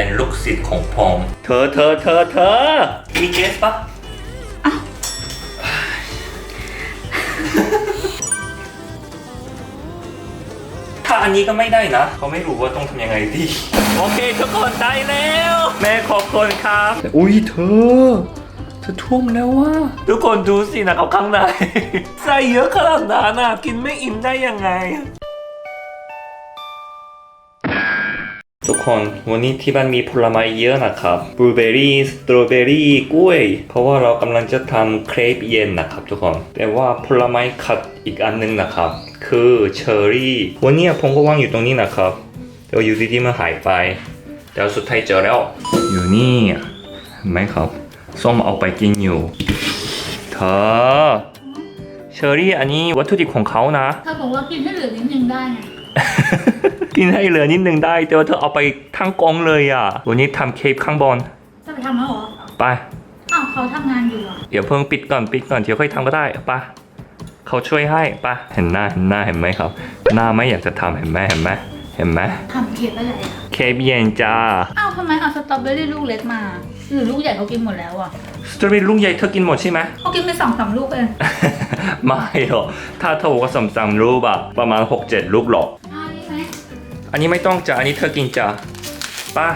เป็นลูกศิษย์ของผมเธอเธอเธอเธอมีเกสปะอ้าวถ้าอันนี้ก็ไม่ได้นะเขาไม่รู้ว่าต้องทำยังไงดี โอเคทุกคนได้แล้ว แม่ขอบคุณครับ อุ้ยเธอจะท่วมแล้วว่าทุกคนดูสินะเขาข้างใน ใส่เยอะขนาดนั้นนะกินไม่อิ่มได้ยังไง ทุกคนวันนี้ที่บ้านมีผลไม้เยอะนะครับบลูเบอรี่สตรอเบอรี่กล้วย เพราะว่าเรากำลังจะทำเครปเย็นนะครับทุกคน แต่ว่าผลไม้ขัดอีกอันหนึงนะครับ คือเชอร์รี่ วันนี้ผมก็วางอยู่ตรงนี้นะครับ แต่ว่าอยู่ดีๆมันหายไปแต่สุดท้ายเจอแล้ว อยู่นี่เห็นไหมครับ ส้มเอาไปกินอยู่เธอเชอร์รี่อันนี้วัตถุดิบของเขานะเธอบอกว่ากินให้เหลือนิดนึงได้ไง กินให้เหลือนิดนึงได้แต่ว่าเธอเอาไปทั้งกองเลยอะ วันนี้ทำเคปข้างบนจะไปทำแล้วเหรอ ไป อ้าวเขาทำงานอยู่อะ เดี๋ยวเพิ่งปิดก่อนปิดก่อนเดี๋ยวค่อยทำก็ได้ไปะเขาช่วยให้ไปะเห็นหน้าเห็นหน้าเห็นไหมครับ หน้าไม่อยากจะทำเห็นไหมเห็นไหมเห็นไหมทำเค้กอะไรอะ เคปเย็นจ้าอ้าวทำไมเอาสตรอเบอรี่ลูกเล็กมา หรือลูกใหญ่เขากินหมดแล้วอะสตรอเบอรี่ลูกใหญ่เธอกินหมดใช่ไหม เขากินไปสองสามลูกเอง ไม่หรอกถ้าเธอบอกว่าสำสามลูกอะประมาณ 6-7 ลูกหรอกอ้าวนี่ไหม อันนี้ไม่ต้องจ้ะอันนี้เธอกินจ้ะป้า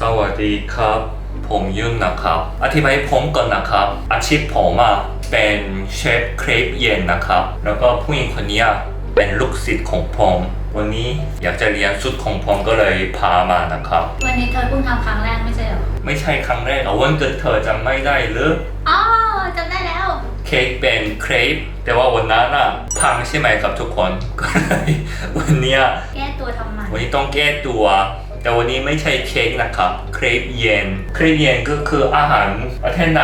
สวัสดีครับ ผมยุ่นนะครับ อธิบายให้ผมก่อนนะครับ อาชีพผมอะเป็นเชฟเครปเย็นนะครับ แล้วก็ผู้หญิงคนนี้อะเป็นลูกศิษย์ของผมวันนี้อยากจะเรียนสุดของผมก็เลยพามานะครับ วันนี้เธอเพิ่งทำครั้งแรกไม่ใช่เหรอ ไม่ใช่ครั้งแรกอะวันเกิดเธอจำไม่ได้หรือ อ๋อจำได้แล้ว เค้กเป็นเครปแต่ว่าวันนั้นอะพังใช่ไหมครับทุกคน ก็เลยวันเนี้ยแก้ตัวทำไมวันนี้ต้องแก้ตัว แต่วันนี้ไม่ใช่เค้กนะครับเครปเย็นเครปเย็นก็คืออาหารประเทศไหน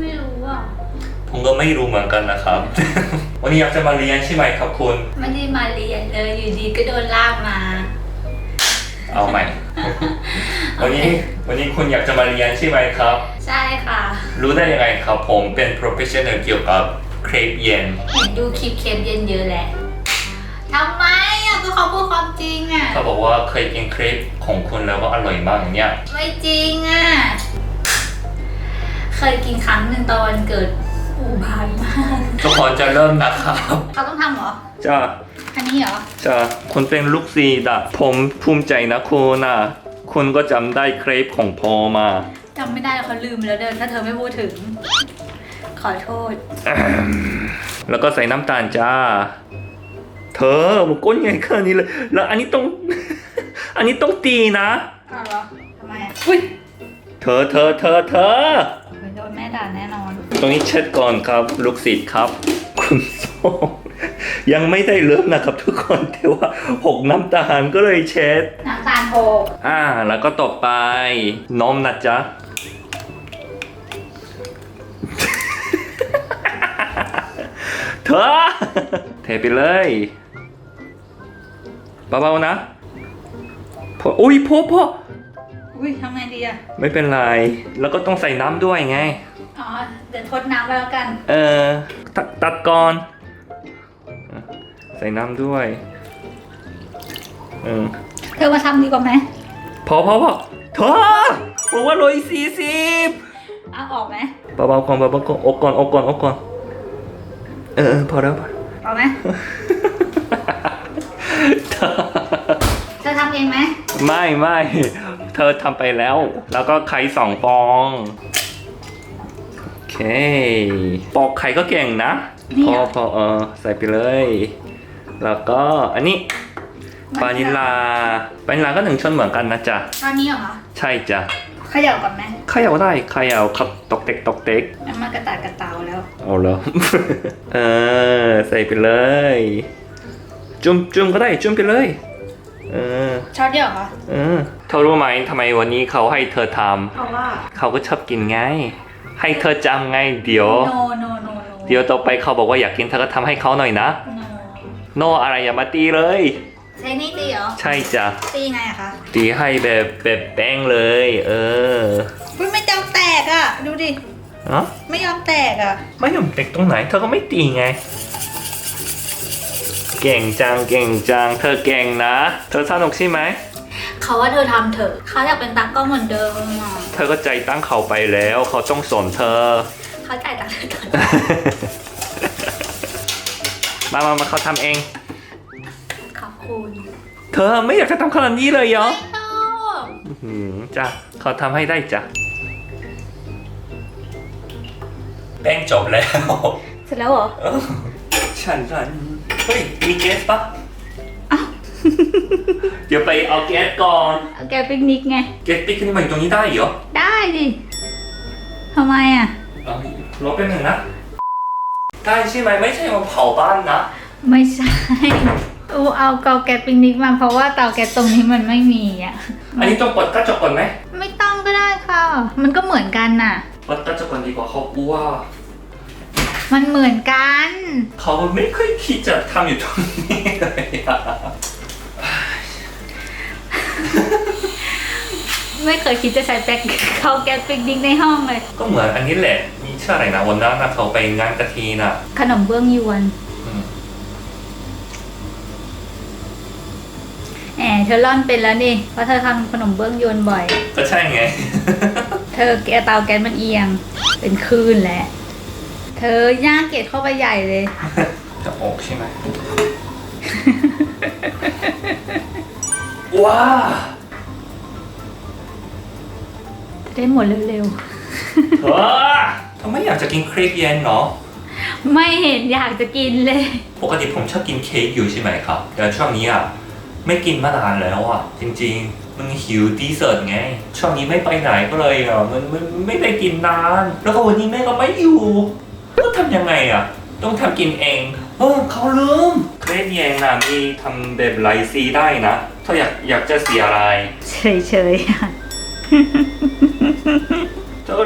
ไม่รู้อะ ผมก็ไม่รู้เหมือนกันนะครับ วันนี้อยากจะมาเรียนใช่ไหมครับคุณไม่ได้มาเรียนเลยอยู่ดีก็โดนลากมา เอาใหม่ วันนี้วันนี้คุณอยากจะมาเรียนใช่ไหมครับ ใช่ค่ะ รู้ได้ยังไงครับผมเป็น professional เกี่ยวกับเครปเย็นเห็นดูคลิปเคปเย็นเยอะแหละทำไมอะก็เขาพูดความจริงอะ เขาบอกว่าเคยกินเครปของคุณแล้วก็อร่อยมากอย่างเนี้ยไม่จริงอะ เคยกินครั้งหนึ่งตอนวันเกิดอุบาทมากทุกคนจะเริ่มนะครับเขาต้องทำเหรอจะอันนี้เหรอจะคุณเป็นลูกศิษย์อะผมภูมิใจนะคุณนะ คุณก็จำได้เครปของพอมา จำไม่ได้แล้วเขาลืมไปแล้วเดินถ้าเธอไม่พูดถึง ขอโทษ แล้วก็ใส่น้ำตาลจ้า เธอมันก้นใหญ่ขนาดนี้เลย แล้วอันนี้ต้อง อันนี้ต้องตีนะ อ้าวเหรอทำไมอะอุ้ยเธอเธอเธอเธอ โดนแม่ด่าแน่นอน ตรงนี้เช็ดก่อนครับ ลูกศิษย์ครับ คุณส้ม ยังไม่ได้เริ่มนะครับทุกคนแต่ว่าหกน้ำตาลก็เลยเช็ด น้ำตาลโหกอ่า แล้วก็ต่อไปนมนะจ๊ะ เธอเทไปเลยเบาๆนะพออุ้ยพอพออุ้ยทำไงดีอะไม่เป็นไร แล้วก็ต้องใส่น้ำด้วยไง อ๋อ เดี๋ยวทดน้ำไปแล้วกัน เออตตัดก่อนใส่น้ำด้วย เออ เธอมาทำดีกว่าไหมพอพอพอเธอบอกว่าร้อยสี่สิบเอาออกไหมเบาๆก่อนเบาๆก่อนอกก่อนอกก่อนอกก่อน เออเออพอแล้วพอเอาไหมเธอเธอทำเองไหมไม่ไม่เธอทำไปแล้ว แล้วก็ไข่สองฟอง โอเค ปอกไข่ก็เก่งนะนี่พอเหรอพอเออใส่ไปเลย แล้วก็อันนี้วานิลลาวานิลลาก็หนึ่งช้อนเหมือนกันนะจ๊ะตอนนี้เหรอคะใช่จ้ะเขย่าก่อนไหมเขย่าได้เขย่าครับตอกเต็กตอกเต็กแล้วมันกระตากกระเตาแล้วเอาแล้วเออใส่ไปเลย จุ่มจุ่มก็ได้จุ่มไปเลยเออช้อนเดียวเหรอคะเออเธอรู้ไหมทำไมวันนี้เขาให้เธอทเพราะว่าำเขาก็ชอบกินไง ให้เธอจำไงเดี๋ยวโนโนโนโนเดี๋ยวต่อไปเขาบอกว่าอยากกินเธอก็ทำให้เขาหน่อยนะโน โนอะไรอย่ามาตีเลยใช้นี่ตีเหรอ ใช่จ้ะตีไงอะคะตีให้แบบแบบแป้งเลย เออมันไม่ยอมแตกอะดูดิเนาะไม่ยอมแตกอะไม่ยอมเด็กตรงไหน เธอก็ไม่ตีไง เก่งจังเก่งจัง เธอเก่งนะ เธอสนุกใช่ไหม เขาว่าเธอทำเถอะเขาอยากเป็นตากล้องเหมือนเดิมอะเธอก็ใจตั้งเขาไปแล้ว เขาต้องสอนเธอ เขาจ่ายตังค์เธอก่อน มามามาเขาทำเอง ขอบคุณเธอไม่อยากจะทำขนาดนี้เลยเหรอไม่ต้องอื้อหือจ้ะเขาทำให้ได้จ้ะแป้งจบแล้ว เสร็จแล้วเหรอฉันฉันเฮ้ย มีเกสปะอ้าวเดี๋ยวไปเอาแก๊สก่อน เอาแกปิกนิกไง แก๊สติ๊กขึ้นมาอยู่ตรงนี้ได้เหรอได้ดิทำไมอะ เอารอแป๊บหนึงนะ ได้ใช่ไหมไม่ใช่มาเผาบ้านนะ ไม่ใช่ อูเอาเตาแก๊สปิกนิกมาเพราะว่าเตาแก๊สตรงนี้มันไม่มีอะ อันนี้ต้องเปิดกระจกก่อนไหมไม่ต้องก็ได้ค่ะ มันก็เหมือนกันน่ะเปิดกระจกก่อนดีกว่าเขากลัวมันเหมือนกัน เขาไม่ค่อยคิดจะทำอยู่ตรงนี้เลยอะไม่เคยคิดจะใช้แป๊กเขาแก๊สปิกนิกในห้องเลย ก็เหมือนอันนี้แหละมี ชื่ออะไรนะวันนั้นนะเขาไปงานกะทีน่ะ ขนมเบื้องยวนอืมแหมเธอร่อนเป็นแล้วนี่เพราะเธอทำขนมเบื้องยวนบ่อย ก็ใช่ไง เธอแกเตาแก๊สมันเอียง เป็นคลื่นแหละ เธอย่างเกล็ดเข้าไปใหญ่เลย จะออกใช่ไหมว้าจะได้หมดเร็วเธอ ทำไมอยากจะกินเครปเย็นเนาะๆไม่เห็นอยากจะกินเลย ปกติผมชอบกินเค้กอยู่ใช่ไหมครับ แต่ช่วงนี้อะไม่กินมานานแล้วอะจริงๆ มันหิวดีเซอร์ตไง ช่วงนี้ไม่ไปไหนก็เลยอะมันมันไม่ได้กินนาน แล้วก็วันนี้แม่ก็ไม่อยู่ก็ทำยังไงอะ ต้องทำกินเอง เออเขาลืมเครปเย็นน่ะมีทำแบบไลซีได้นะถ้าอยากอยากจะเสียอะไร เฉยๆอะ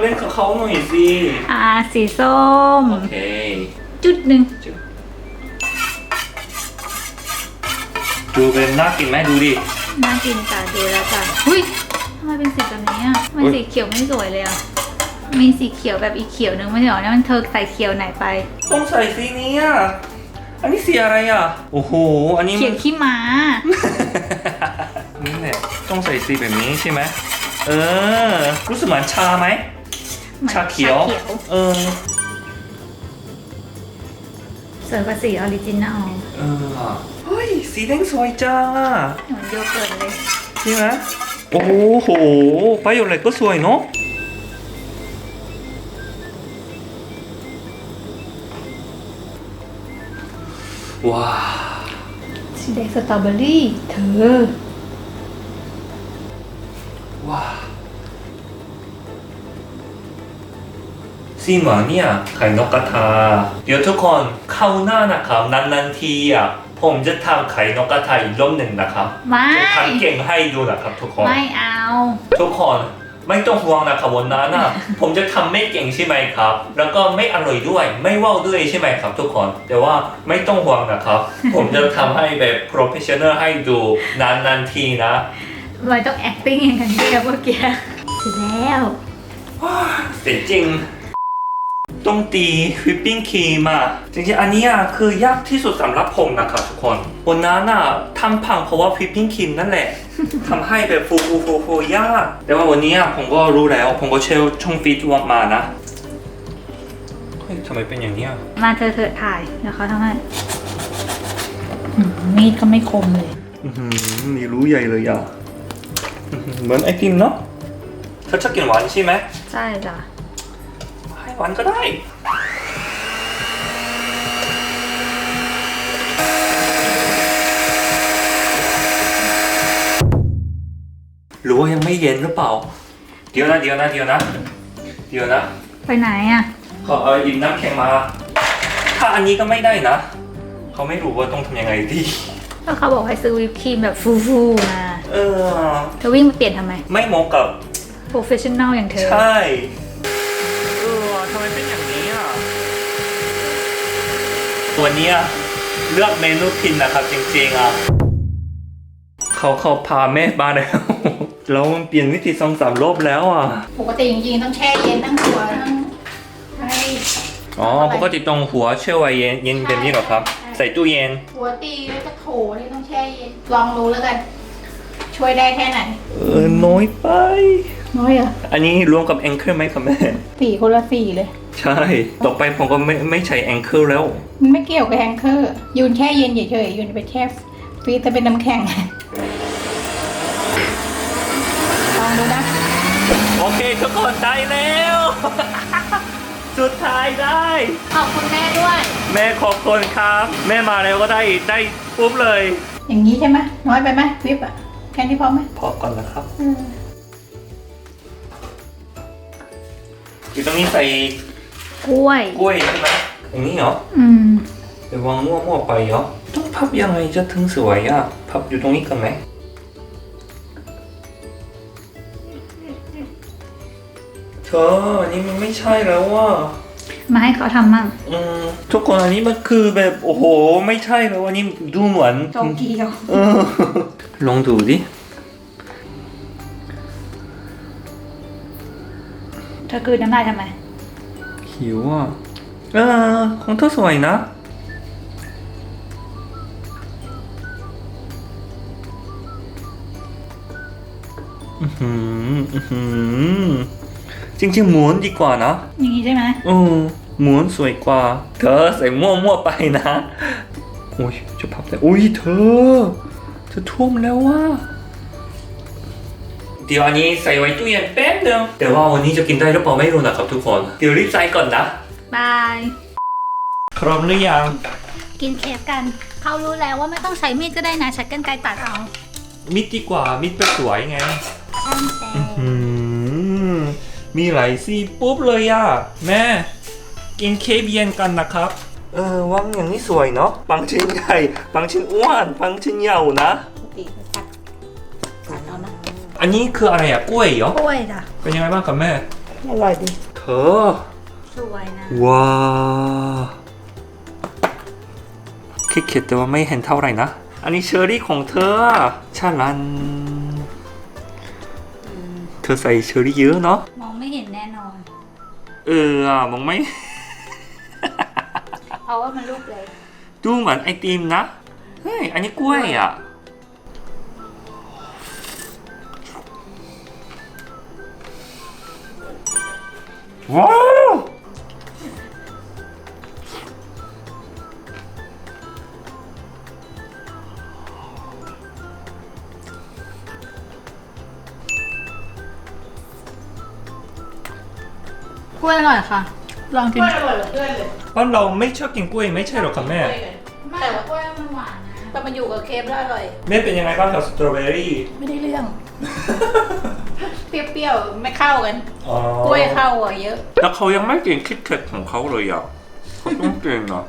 เล่นกับเขาหน่อยสิ อ่า สีส้ม โอเค จุดหนึ่งดูเป็นน่ากินไหมดูดิ น่ากินจ้ะดูแล้วจ้ะหุ้ยทำไมเป็นสีแบบนี้อะมันอุ๊ย สีเขียวไม่สวยเลยอะ มีสีเขียวแบบอีกเขียวหนึงไม่ใช่หรอเนี่ยมันเธอใส่เขียวไหนไป ต้องใส่สีนี้อะอันนี้สีอะไรอะ โอ้โห อันนี้เขียวขี้ม้า นี่แหละต้องใส่สีแบบนี้ใช่ไหมเออ รู้สึกเหมือนชาไหม ชาเขียวชาเขียว เออเสริมกับสีออริจินัลเออว่ะเฮ้ย สีแดงสวยจ้า เหมือนโยเกิร์ตเลย ใช่ไหมโอ้โหไฟโอเลตก็สวยเนาะว้าวสีแดงสตรอเบอรี่เธอ ซีเหมือนเนี่ยไข่นกกระทา เดี๋ยวทุกคนเข้าหน้านะครับนานๆทีอะผมจะทำไข่นกกระทาอีกรอบหนึ่งนะครับไม่จะทำเก่งให้ดูนะครับ ทุกคน ไม่เอา ทุกคนไม่ต้องห่วงนะครับวันนั้นนะผมจะทำไม่เก่งใช่ไหมครับ แล้วก็ไม่อร่อยด้วย ไม่ว่าวด้วยใช่ไหมครับ ทุกคน แต่ว่าไม่ต้องห่วงนะครับ ผมจะทำให้แบบ professional ให้ดูนานๆทีนะไม่ต้อง acting อย่างนั้นเดียวเมื่อกี้เสร็จแล้วเสร็จจริง ต้องตีวิปปิ้งครีมอะจริงๆอันเนี้ยคือยากที่สุดสำหรับผมนะครับทุกคนวันนั้นน่ะทำพังเพราะว่าวิปปิ้งครีมนั่นแหละ ทำให้แบบฟูฟูฟูฟูยาก แต่ว่าวันนี้อะผมก็รู้แล้ว ผมก็เชลช่องฟีดวมานะเฮ้ยทำไมเป็นอย่างเนี้ยมาเธอเธอถ่ายเดี๋ยวเขาทำให้อืมมีดก็ไม่คมเลย อื้อหือนี่รู้ใหญ่เลยอะอื้อหือเหมือนไอติมเนาะเธอชอบกินหวานใช่ไหม ใช่จ้ะให้ห วานก็ได้หรือว่ายังไม่เย็นหรือเปล่า เดี๋ยวนะเดี๋ยวนะเดี๋ยวนะเดี๋ยวนะไปไหนอะขอเอาหยิบน้ำแข็งมา ถ้าอันนี้ก็ไม่ได้นะ เขาไม่รู้ว่าต้องทำยังไงดีก็เขาบอกให้ซื้อวิปครีมแบบฟูๆมาเออเธอวิ่งมาเปลี่ยนทำไม ไม่เหมาะกับ professional อย่างเธอ ใช่ ตัวเนี้ยเลือกเมนูกินนะครับจริงๆอะเขาเขาพาแม่มาแล้ว แล้วมันเปลี่ยนวิธีสองสามรอบแล้วอะ ปกติจริงๆต้องแช่เย็นทั้งหัวทั้งให้อ๋อปกติตรงหัวเชื่อไว้เย็นเย็นแบบนี้เหรอครับ ใส่ตู้เย็น หัวตีแล้วก็โถนี่ต้องแช่เย็น ลองดูแล้วกันชช่วยได้แค่ไหน เออน้อยไป น้อยเหรออันนี้รวมกับแองเกิลไหมครับแม่ สี่คนละสี่เลย ใช่ ต่อไปผมก็ไม่ไม่ใช้แองเกิลแล้ว มันไม่เกี่ยวกับแองเกอร์ยูนแช่เย็นเฉยๆยูนไปแช่ฟรีแต่เป็นน้ำแข็งลองดูนะ โอเคทุกคนได้แล้ว สุดท้ายได้ ขอบคุณแม่ด้วย แม่ขอบคุณครับ แม่มาแล้วก็ได้ได้ปุ๊บเลย อย่างนี้ใช่ไหมน้อยไปไหมวิปอะแค่นี้พอไหมพอก่อนนะครับเอออยู่ตรงนี้ใส่ กล้วย กล้วยใช่ไหมอย่างนี้เหรออืมเดี๋ยววางมั่วๆไปเหรอต้องพับยังไงจะถึงสวยอะพับอยู่ตรงนี้กันไหมเธออันนี้มันไม่ใช่แล้วว่ะมาให้เขาทำมั่งอืมทุกคนอันนี้มันคือแบบโอ้โห ไม่ใช่แล้วอันนี้ดูเหมือนโตเกียวเออลองดูดิเธอคืนน้ำลายทำไม หิวอะ เออ ของเธอสวยนะ อือหือ อื้อหือ จริงๆหมุนดีกว่านะอย่างนี้ใช่ไหมเออหมุนสวยกว่า เธอใส่มั่วๆไปนะ โอ้ยจะพับแต่อุ้ยเธอ เธอท่วมแล้วว่า เดี๋ยวอันนี้ใส่ไว้ตู้เย็นแป๊บนึงแต่ว่าวันนี้จะกินได้หรือเปล่าไม่รู้นะครับทุกคน เดี๋ยวรีบใส่ก่อนนะ บาย พร้อมหรือยัง กินเคฟกัน เขารู้แล้วว่าไม่ต้องใช้มีดก็ได้นะใช้กรรไกรตัดเอามิดดีกว่ามิดไปสวยไงช่างแต่อืมมีหลายซี่ปุ๊บเลยอะ แม่ กินเค้กเย็นกันนะครับ เออวางอย่างนี้สวยเนาะบางชิ้นใหญ่บางชิ้นอ้วนบางชิ้นยาวนะ อันนี้คืออะไรอะกล้วยเหรอกล้วยจ้ะเป็นยังไงบ้างกับแม่ อร่อยดี เธอ สวยนะ ว้าวคิดคิดแต่ว่าไม่เห็นเท่าไหร่นะ อันนี้เชอรี่ของเธอชาลัน เธอใส่เชอรี่เยอะเนาะ มองไม่เห็นแน่นอน เอออะมองไม่ เพราะว่ามันลูกเล็กดูเหมือนไอติมนะ เฮ้ย อันนี้กล้วยอะ ว้าวกล้วยอร่อยค่ะ ลองกินอร่อยเหลือเกินเลยเพราะเราไม่ชอบกินกล้วยไม่ใช่หรอครับแม่แต่ว่ากล้วยมันหวานนะแต่มันอยู่กับเคฟแล้วอร่อย แม่เป็นยังไงบ้างกับสตรอเบอรี่ ไม่ได้เรื่อง เปรี้ยวๆ ไม่เข้ากัน อ๋อกล้วยเข้าอะเยอะ แล้วเขายังไม่กินคิดเค็ดของเขาเลยอะเขาต้องกินนะ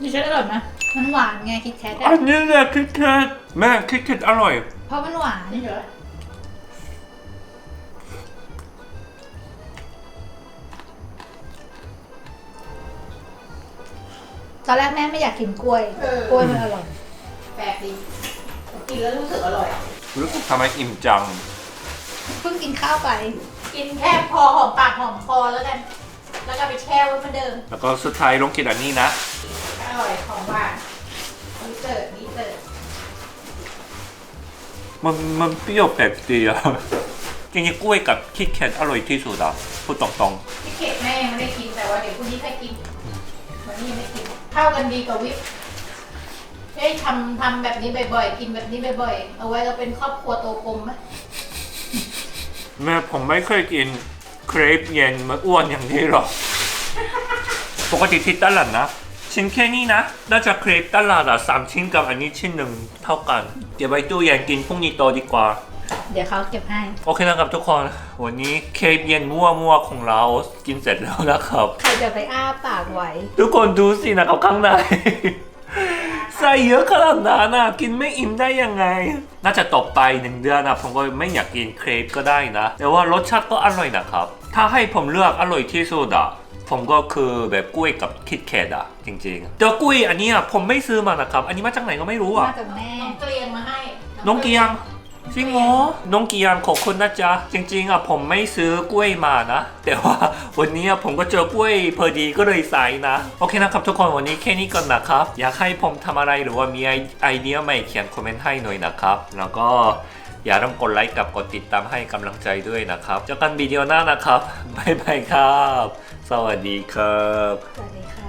ดิฉันอร่อยนะมันหวานไงคิดแคทอันนี้แหละคิดเค็ดแม่คิดเค็ดอร่อย เพราะมันหวานนี่เหรอตอนแรกแม่ไม่อยากกินกล้วยกล้วยมันอร่อย แปลกดีกินแล้วรู้สึกอร่อย รู้สึกทำไมอิ่มจัง เพิ่งกินข้าวไป กินแค่พอหอมปากหอมคอแล้วกัน แล้วก็ไปแช่ไว้เหมือนเดิม แล้วก็สุดท้ายลองกินอันนี้นะ อร่อยของหวานดีเสิร์ตดีเสิร์ตมันมันเปรี้ยวแปลกดีอะจริงๆกล้วยกับคิดแคทอร่อยที่สุดอะพูดตรงพี่เกดแม่ยังไม่ได้กินแต่ว่าเดี๋ยวพรุ่งนี้ค่อยกิน วันนี้ยังไม่กินเข้ากันดีกว่าวิป เอ้ยทำทำแบบนี้บ่อยๆ กินแบบนี้บ่อยๆ เอาไว้เราเป็นครอบครัวโตกลมไหมๆแม่ผมไม่เคยกินเครปเย็นมาอ้วนอย่างนี้หรอก ปกติที่ตลาดนะ ชิ้นแค่นี้นะ น่าจะเครปตลาดอะสามชิ้นกับอันนี้ชิ้นหนึ่งเท่ากัน เดี๋ยวไปตู้เย็นกินพรุ่งนี้โตอดีกว่า เดี๋ยวเขาเก็บให้ โอเคนะครับทุกคน วันนี้เครปเย็นมั่วๆของเรากินเสร็จแล้วนะครับ ใครจะไปอ้าปากไหว ทุกคนดูสินะครับข้างใน ใส่เยอะขนาดนั้นนะกินไม่อิ่มได้ยังไง น่าจะตกไปหนึ่งเดือนนะผมก็ไม่อยากกินเครปก็ได้นะ แต่ว่ารสชาติก็อร่อยนะครับ ถ้าให้ผมเลือกอร่อยที่สุดอะผมก็คือแบบกล้วยกับคิดแคทอะจริงๆแต่ว่ากล้วยอันนี้อะผมไม่ซื้อมานะครับ อันนี้มาจากไหนก็ไม่รู้อะมาจากแม่น้องเกลียงมาให้น้องเกียง จริงเหรอน้องกียามขอบคุณนะจ๊ะ จริง ๆอะผมไม่ซื้อกล้วยมานะ แต่ว่าวันนี้ผมก็เจอกล้วยพอดีก็เลยใส่นะ โอเคนะครับทุกคนวันนี้แค่นี้ก่อนนะครับ อยากให้ผมทำอะไรหรือว่ามีไอไอเดียใหม่เขียนคอมเมนต์ให้หน่อยนะครับ แล้วก็อย่าลืมกดไลค์กับกดติดตามให้กำลังใจด้วยนะครับเจอกันวิดีโอหน้านะครับบ๊ายบายครับ สวัสดีครับ สวัสดีค่ะ